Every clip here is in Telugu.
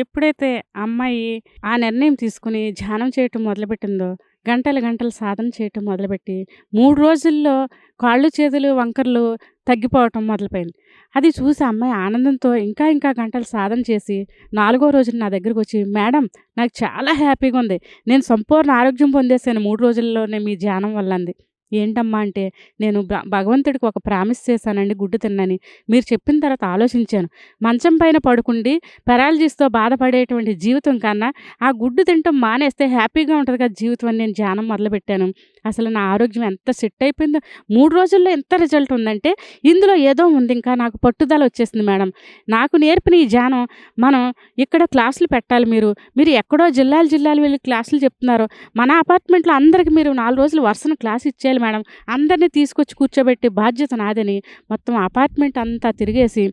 ఎప్పుడైతే అమ్మాయి ఆ నిర్ణయం తీసుకొని ధ్యానం చేయటం మొదలుపెట్టిందో, గంటలు గంటలు సాధన చేయటం మొదలుపెట్టి, మూడు రోజుల్లో కాళ్ళు, చేతులు వంకర్లు తగ్గిపోవటం మొదలుపోయింది. అది చూసి అమ్మాయి ఆనందంతో ఇంకా ఇంకా గంటలు సాధన చేసి, నాలుగో రోజున నా దగ్గరకు వచ్చి "మేడం నాకు చాలా హ్యాపీగా ఉంది. నేను సంపూర్ణ ఆరోగ్యం పొందేశాను మూడు రోజుల్లోనే మీ ధ్యానం వల్ల" అంది. ఏంటమ్మా అంటే, "నేను భ భగవంతుడికి ఒక ప్రామిస్ చేశానండి గుడ్డు తిన్నని మీరు చెప్పిన తర్వాత ఆలోచించాను. మంచం పైన పడుకుండి పెరాలజీస్తో బాధపడేటువంటి జీవితం కన్నా, ఆ గుడ్డు తినటం మానేస్తే హ్యాపీగా ఉంటుంది కదా జీవితం అని నేను ధ్యానం మొదలుపెట్టాను. అసలు నా ఆరోగ్యం ఎంత సెట్ అయిపోయిందో మూడు రోజుల్లో ఎంత రిజల్ట్ ఉందంటే, ఇందులో ఏదో ఉంది ఇంకా నాకు పట్టుదల వచ్చేసింది మేడం. నాకు నేర్పిన ఈ ధ్యానం మనం ఇక్కడ క్లాసులు పెట్టాలి మీరు. మీరు ఎక్కడో జిల్లాలు జిల్లాలు వెళ్ళి క్లాసులు చెప్తున్నారు. మన అపార్ట్మెంట్‌లో అందరికి మీరు నాలుగు రోజులు వరుసను క్లాస్ ఇచ్చేయాలి మేడం. అందరిని తీసుకొచ్చి కూర్చోబెట్టే బాధ్యత నాదని" మొత్తం అపార్ట్మెంట్ అంతా తిరిగేసి,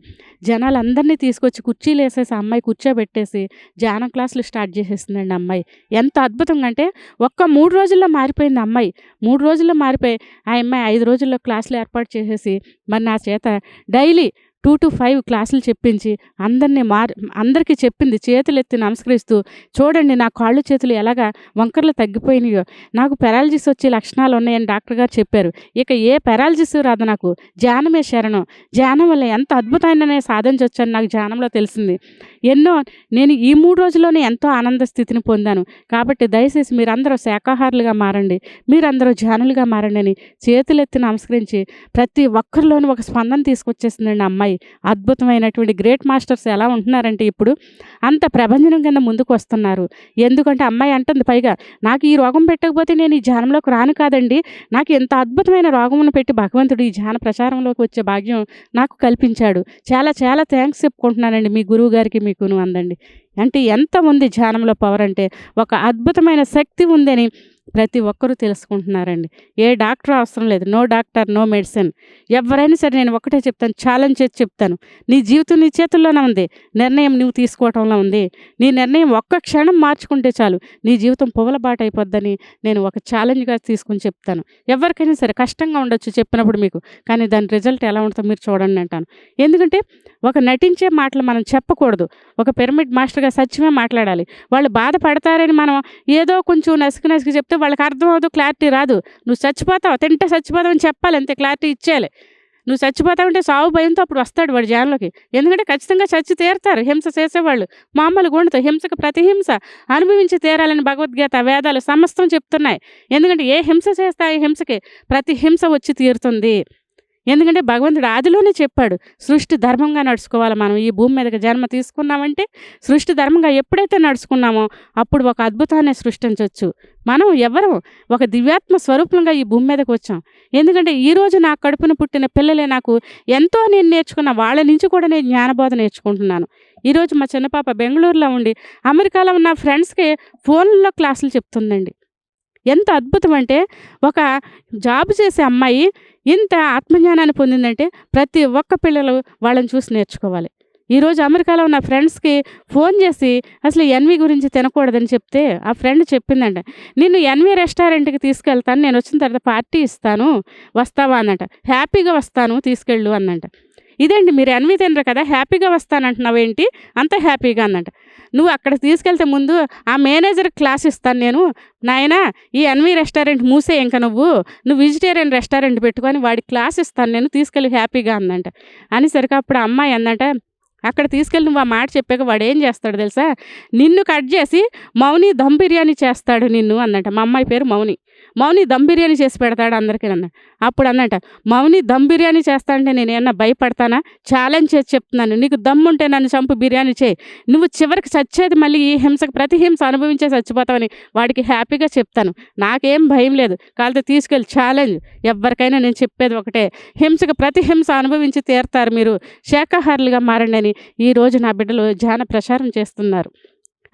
జనాలందరిని తీసుకొచ్చి కుర్చీలు వేసేసి అమ్మాయి కూర్చోబెట్టేసి, ధ్యానం క్లాసులు స్టార్ట్ చేసేసిందండి అమ్మాయి. ఎంత అద్భుతంగా అంటే, ఒక్క మూడు రోజుల్లో మారిపోయింది అమ్మాయి. మూడు రోజుల్లో మారిపోయి, ఆ అమ్మాయి ఐదు రోజుల్లో క్లాసులు ఏర్పాటు చేసేసి, మరి నా చేత డైలీ 2-5 క్లాసులు చెప్పించి, అందరిని మార్ అందరికీ చెప్పింది చేతులెత్తి నమస్కరిస్తూ, "చూడండి నా కాళ్ళు, చేతులు ఎలాగా వంకర్లు తగ్గిపోయినాయో. నాకు పారాలిసిస్ వచ్చే లక్షణాలు ఉన్నాయని డాక్టర్ గారు చెప్పారు. ఇక ఏ పారాలిసిస్ రాదు నాకు. ధ్యానమే శరణం. ధ్యానం వల్ల ఎంత అద్భుతమైన సాధించవచ్చని నాకు ధ్యానంలో తెలిసింది. ఎన్నో నేను ఈ మూడు రోజుల్లోనే ఎంతో ఆనంద స్థితిని పొందాను. కాబట్టి దయచేసి మీరందరూ శాకాహారులుగా మారండి. మీరందరూ ధ్యానులుగా మారండి" అని చేతులెత్తి నమస్కరించి, ప్రతి ఒక్కరిలోనూ ఒక స్పందన తీసుకొచ్చేసిందండి అమ్మాయి. అద్భుతమైనటువంటి గ్రేట్ మాస్టర్స్ ఎలా ఉంటున్నారంటే ఇప్పుడు, అంత ప్రభంజనం కింద ముందుకు వస్తున్నారు. ఎందుకంటే అమ్మాయి అంటుంది పైగా, "నాకు ఈ రోగం పెట్టకపోతే నేను ఈ ధ్యానంలోకి రాను కాదండి. నాకు ఇంత అద్భుతమైన రోగమును పెట్టి భగవంతుడు ఈ ధ్యాన ప్రచారంలోకి వచ్చే భాగ్యం నాకు కల్పించాడు. చాలా చాలా థ్యాంక్స్ చెప్పుకుంటున్నానండి మీ గురువు గారికి మీకును" అందండి. అంటే ఎంత ఉంది ధ్యానంలో పవర్ అంటే, ఒక అద్భుతమైన శక్తి ఉందని ప్రతి ఒక్కరూ తెలుసుకుంటున్నారండి. ఏ డాక్టర్ అవసరం లేదు. No doctor, no medicine. ఎవరైనా సరే నేను ఒకటే చెప్తాను, ఛాలెంజ్ చేసి చెప్తాను. నీ జీవితం నీ చేతుల్లోనే ఉంది. నిర్ణయం నువ్వు తీసుకోవటంలో ఉంది. నీ నిర్ణయం ఒక్క క్షణం మార్చుకుంటే చాలు, నీ జీవితం పువ్వుల బాట అయిపోద్దని నేను ఒక ఛాలెంజ్‌గా తీసుకొని చెప్తాను. ఎవరికైనా సరే కష్టంగా ఉండొచ్చు చెప్పినప్పుడు మీకు. కానీ దాని రిజల్ట్ ఎలా ఉంటుందో మీరు చూడండి అంటాను. ఎందుకంటే, ఒక నటించే మాటలు మనం చెప్పకూడదు. ఒక పిరమిడ్ మాస్టర్‌గా సత్యమే మాట్లాడాలి. వాళ్ళు బాధపడతారని మనం ఏదో కొంచెం నసికి నసికి చెప్తే వాళ్ళకి అర్థం అవ్వదు, క్లారిటీ రాదు. నువ్వు చచ్చిపోతావు, తింటే చచ్చిపోతావు అని చెప్పాలి అంతే క్లారిటీ ఇచ్చేయాలి. నువ్వు చచ్చిపోతావంటే సావు భయంతో అప్పుడు వస్తాడు వాడు ధ్యానంలోకి. ఎందుకంటే ఖచ్చితంగా చచ్చి తీరుతారు హింస చేసేవాళ్ళు. మామూలుగా ఉండదు. హింసకు ప్రతి హింస అనుభవించి తీరాలని భగవద్గీత, వేదాలు సమస్తం చెప్తున్నాయి. ఎందుకంటే ఏ హింస చేస్తే ఆ హింసకి ప్రతి హింస వచ్చి తీరుతుంది. ఎందుకంటే భగవంతుడు ఆదిలోనే చెప్పాడు. సృష్టి ధర్మంగా నడుచుకోవాలి మనం. ఈ భూమి మీదకి జన్మ తీసుకున్నామంటే, సృష్టి ధర్మంగా ఎప్పుడైతే నడుచుకున్నామో, అప్పుడు ఒక అద్భుతాన్ని సృష్టించవచ్చు మనం ఎవ్వరం ఒక దివ్యాత్మ స్వరూపంగా ఈ భూమి మీదకి వచ్చాం. ఎందుకంటే ఈరోజు నా కడుపున పుట్టిన పిల్లలే నాకు ఎంతో నేను నేర్చుకున్న వాళ్ళ నుంచి కూడా నేను జ్ఞానబోధ నేర్చుకుంటున్నాను. ఈరోజు మా చిన్న పాప బెంగళూరులో ఉండి, అమెరికాలో ఉన్న ఫ్రెండ్స్‌కి ఫోన్‌లో క్లాసులు చెప్తుందండి. ఎంత అద్భుతం అంటే, ఒక జాబ్ చేసే అమ్మాయి ఇంత ఆత్మజ్ఞానాన్ని పొందిందంటే, ప్రతి ఒక్క పిల్లలు వాళ్ళని చూసి నేర్చుకోవాలి. ఈరోజు అమెరికాలో ఉన్న ఫ్రెండ్స్‌కి ఫోన్ చేసి, అసలు ఎన్‌వి గురించి తినకూడదని చెప్తే, ఆ ఫ్రెండ్ చెప్పిందంట, "నిన్ను ఎన్‌వి రెస్టారెంట్‌కి తీసుకెళ్తాను. నేను వచ్చిన తర్వాత పార్టీ ఇస్తాను. వస్తావా?" అనంట "హ్యాపీగా వస్తాను. తీసుకెళ్ళు" అనంట ఇదేంటి మీరు ఎన్‌వి తినరు కదా! హ్యాపీగా వస్తానంటున్నావేంటి? అంత హ్యాపీగా అందంట. "నువ్వు అక్కడ తీసుకెళ్తే ముందు ఆ మేనేజర్‌కి క్లాస్ ఇస్తాను నేను. నాయనా ఈ ఎన్‌వి రెస్టారెంట్ మూసే ఇంక నువ్వు. నువ్వు వెజిటేరియన్ రెస్టారెంట్ పెట్టుకొని వాడికి క్లాస్ ఇస్తాను నేను. తీసుకెళ్ళి హ్యాపీగా" అందంట. అనేసరికి అప్పుడు అమ్మాయి అందంట, "అక్కడ తీసుకెళ్ళి నువ్వు ఆ మాట చెప్పాక వాడేం చేస్తాడు తెలుసా? నిన్ను కట్ చేసి మౌని దమ్ బిర్యానీ చేస్తాడు నిన్ను" అందంట. మా అమ్మాయి పేరు మౌని. "మౌని దమ్ బిర్యానీ చేసి పెడతాడు అందరికీ నన్ను అప్పుడు అన్నట "మౌని దమ్ బిర్యానీ చేస్తా అంటే నేనేమన్నా భయపడతానా? ఛాలెంజ్ చేసి చెప్తున్నాను. నీకు దమ్ముంటే నన్ను చంపు బిర్యానీ చేయి. నువ్వు చివరికి చచ్చేది మళ్ళీ ఈ హింసకు ప్రతి హింస అనుభవించే చచ్చిపోతావని" వాడికి హ్యాపీగా చెప్తాను. నాకేం భయం లేదు. కాలితో తీసుకెళ్ళి ఛాలెంజ్. ఎవ్వరికైనా నేను చెప్పేది ఒకటే, హింసకు ప్రతి హింస అనుభవించి తీరుతారు మీరు. శాఖాహారులుగా మారండి అని ఈరోజు నా బిడ్డలు ధ్యాన ప్రచారం చేస్తున్నారు.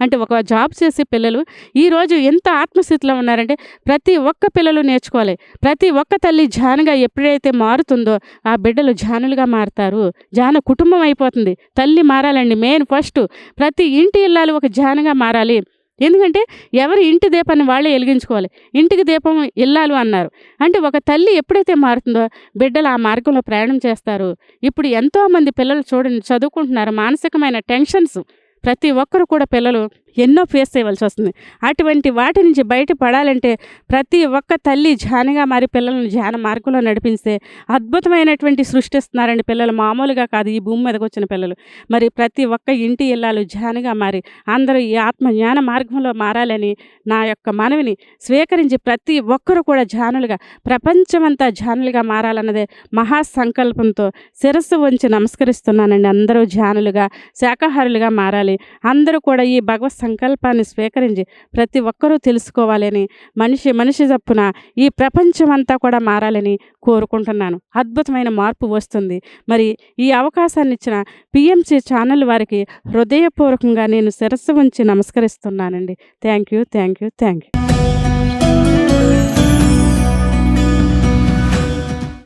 అంటే ఒక జాబ్ చేసే పిల్లలు ఈరోజు ఎంత ఆత్మస్థితిలో ఉన్నారంటే, ప్రతి ఒక్క పిల్లలు నేర్చుకోవాలి. ప్రతి ఒక్క తల్లి జానుగా ఎప్పుడైతే మారుతుందో, ఆ బిడ్డలు జానులుగా మారుతారు జాన కుటుంబం అయిపోతుంది. తల్లి మారాలండి మెయిన్ ఫస్ట్. ప్రతి ఇంటి ఇల్లాలు ఒక జానుగా మారాలి. ఎందుకంటే ఎవరి ఇంటి దీపాన్ని వాళ్ళే వెలిగించుకోవాలి. ఇంటికి దీపం ఇల్లాలు అన్నారు. అంటే ఒక తల్లి ఎప్పుడైతే మారుతుందో, బిడ్డలు ఆ మార్గంలో ప్రయాణం చేస్తారు. ఇప్పుడు ఎంతోమంది పిల్లలు చూడండి చదువుకుంటున్నారు. మానసికమైన టెన్షన్స్ ప్రతి ఒక్కరు కూడా పిల్లలు ఎన్నో ఫేస్ చేయవలసి వస్తుంది. అటువంటి వాటి నుంచి బయటపడాలంటే ప్రతి ఒక్క తల్లి ధ్యానిగా మారి పిల్లలను ధ్యాన మార్గంలో నడిపిస్తే అద్భుతమైనటువంటి సృష్టిస్తున్నారండి పిల్లలు. మామూలుగా కాదు ఈ భూమి మీదకి వచ్చిన పిల్లలు. మరి ప్రతి ఒక్క ఇంటి ఇల్లాలు ధ్యానిగా మారి అందరూ ఈ ఆత్మ జ్ఞాన మార్గంలో మారాలని నా యొక్క మనవిని స్వీకరించి ప్రతి ఒక్కరూ కూడా ధ్యానులుగా ప్రపంచమంతా ధ్యానులుగా మారాలన్నదే మహా సంకల్పంతో శిరస్సు వంచి నమస్కరిస్తున్నానండి. అందరూ ధ్యానులుగా శాకాహారులుగా మారాలి. అందరూ కూడా ఈ భగవత్ సంకల్పాన్ని స్వీకరించి ప్రతి ఒక్కరూ తెలుసుకోవాలని మనిషి మనిషి తప్పున ఈ ప్రపంచమంతా కూడా మారాలని కోరుకుంటున్నాను. అద్భుతమైన మార్పు వస్తుంది. మరి ఈ అవకాశాన్ని ఇచ్చిన పిఎంసి ఛానల్ వారికి హృదయపూర్వకంగా నేను శిరస్సు ఉంచి నమస్కరిస్తున్నానండి. Thank you thank you thank you.